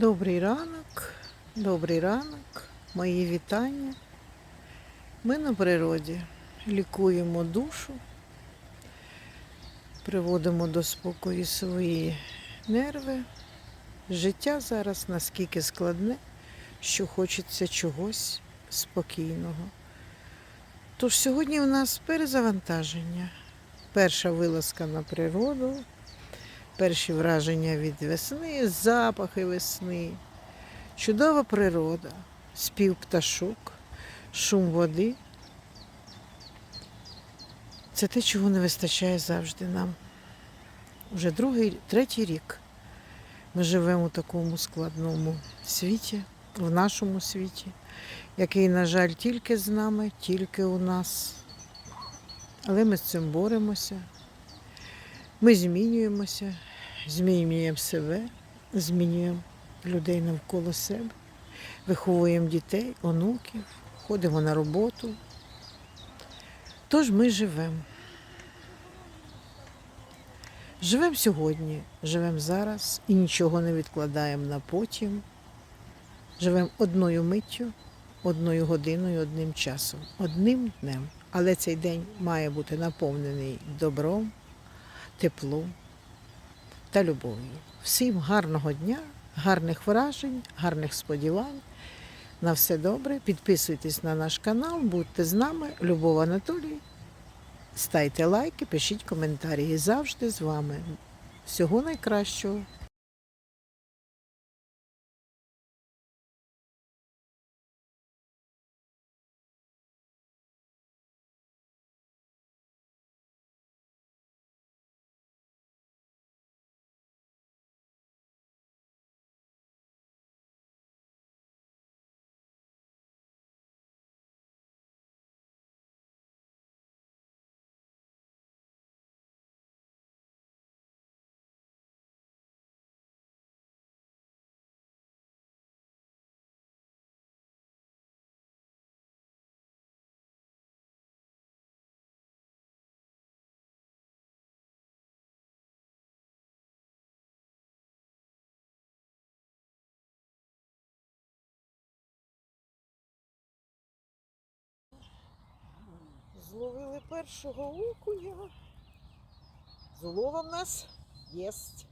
Добрий ранок, добрий ранок, мої вітання. Ми на природі лікуємо душу, приводимо до спокою свої нерви. Життя зараз наскільки складне, що хочеться чогось спокійного. Тож сьогодні у нас перезавантаження. Перша вилазка на природу, перші враження від весни, запахи весни, чудова природа, спів пташок, шум води. Це те, чого не вистачає завжди нам. Уже другий, третій рік ми живемо у такому складному світі, в нашому світі, який, на жаль, тільки з нами, тільки у нас. Але ми з цим боремося. Ми змінюємося, змінюємо себе, змінюємо людей навколо себе, виховуємо дітей, онуків, ходимо на роботу. Тож ми живемо. Живемо сьогодні, живемо зараз і нічого не відкладаємо на потім. Живемо одною миттю, одною годиною, одним часом, одним днем. Але цей день має бути наповнений добром, теплом та любов'ю. Всім гарного дня, гарних вражень, гарних сподівань. На все добре. Підписуйтесь на наш канал, будьте з нами. Любов Анатолій. Ставте лайки, пишіть коментарі. І завжди з вами. Всього найкращого. Зловили першого окуня. Злова в нас єсть.